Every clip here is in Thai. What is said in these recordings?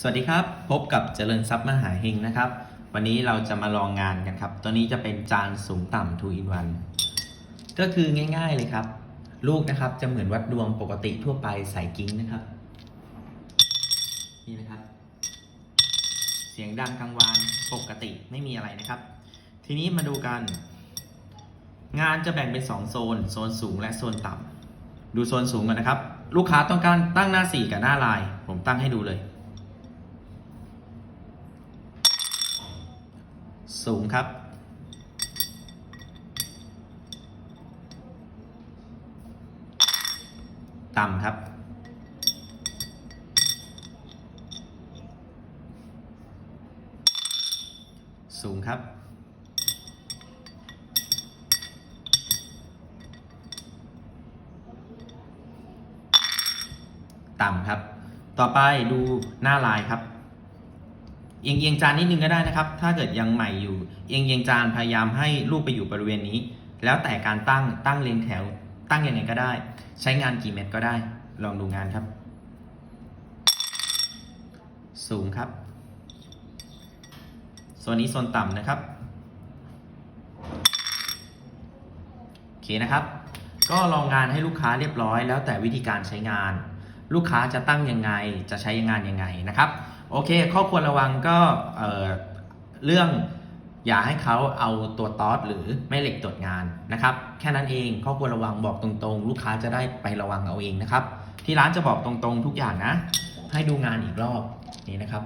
สวัสดีครับ พบกับเจริญทรัพย์มหาเฮงนะครับ วันนี้เราจะมาลองงานกันครับ ตัวนี้จะเป็นจานสูงต่ำ2 in 1ก็คือง่าย ๆเลยครับ ลูกนะครับจะเหมือนวัดดวงปกติทั่วไปใส่กิ้งนะครับ นี่นะครับ เสียงดังกลางวานปกติไม่มีอะไรนะครับ ทีนี้มาดูกัน งานจะแบ่งเป็น 2 โซน โซนสูงและโซนต่ำดูโซนสูงก่อนนะครับ ลูกค้าต้องการตั้งหน้า 4 กับหน้าลาย ผมตั้งให้ดูเลย สูงครับ ต่ำครับ สูงครับ ต่ำครับ ต่อไปดูหน้าลายครับ เอียงเอียงจานนิดนึงก็ได้นะครับ ถ้าเกิดยังใหม่อยู่ เอียงเอียงจานพยายามให้ลูกไปอยู่บริเวณนี้ แล้วแต่การตั้งตั้งเรียงแถว ตั้งยังไงก็ได้ ใช้งานกี่เม็ดก็ได้ ลองดูงานครับ สูงครับโซนนี้โซนต่ำนะครับโอเคนะครับ ก็ลองงานให้ลูกค้าเรียบร้อย แล้วแต่วิธีการใช้งาน ลูกค้าจะตั้งยังไง จะใช้งานยังไงนะครับ โอเค ข้อควรระวังก็เเรื่องอย่าให้เขาเอาตัวตอดหรือแม่เหล็กตรวจงานนะครับ แค่นั้นเองข้อควรระวังบอกตรงๆ ลูกค้าจะได้ไประวังเอาเองนะครับ ที่ร้านจะบอกตรงๆ ทุกอย่างนะ ให้ดูงานอีกรอบนี่นะครับ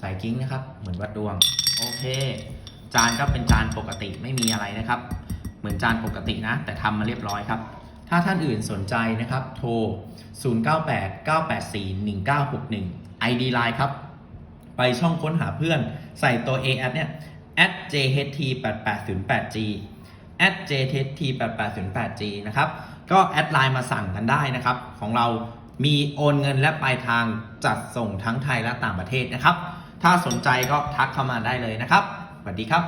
สายกิ้งนะครับ เหมือนวัดดวง โอเค จานก็เป็นจานปกติไม่มีอะไรนะครับ เหมือนจานปกตินะ แต่ทำมาเรียบร้อยครับ ถ้าท่านอื่นสนใจนะครับ โทร 0989841961 ID Line ครับ ไปช่องค้นหาเพื่อน ใส่ตัว A เนี่ย at jht8808g at jht8808g นะครับ ก็แอดไลน์มาสั่งกันได้นะครับ ของเรามีโอนเงินและปลายทางจัดส่งทั้งไทยและต่างประเทศนะครับ ถ้าสนใจก็ทักเข้ามาได้เลยนะครับ สวัสดีครับ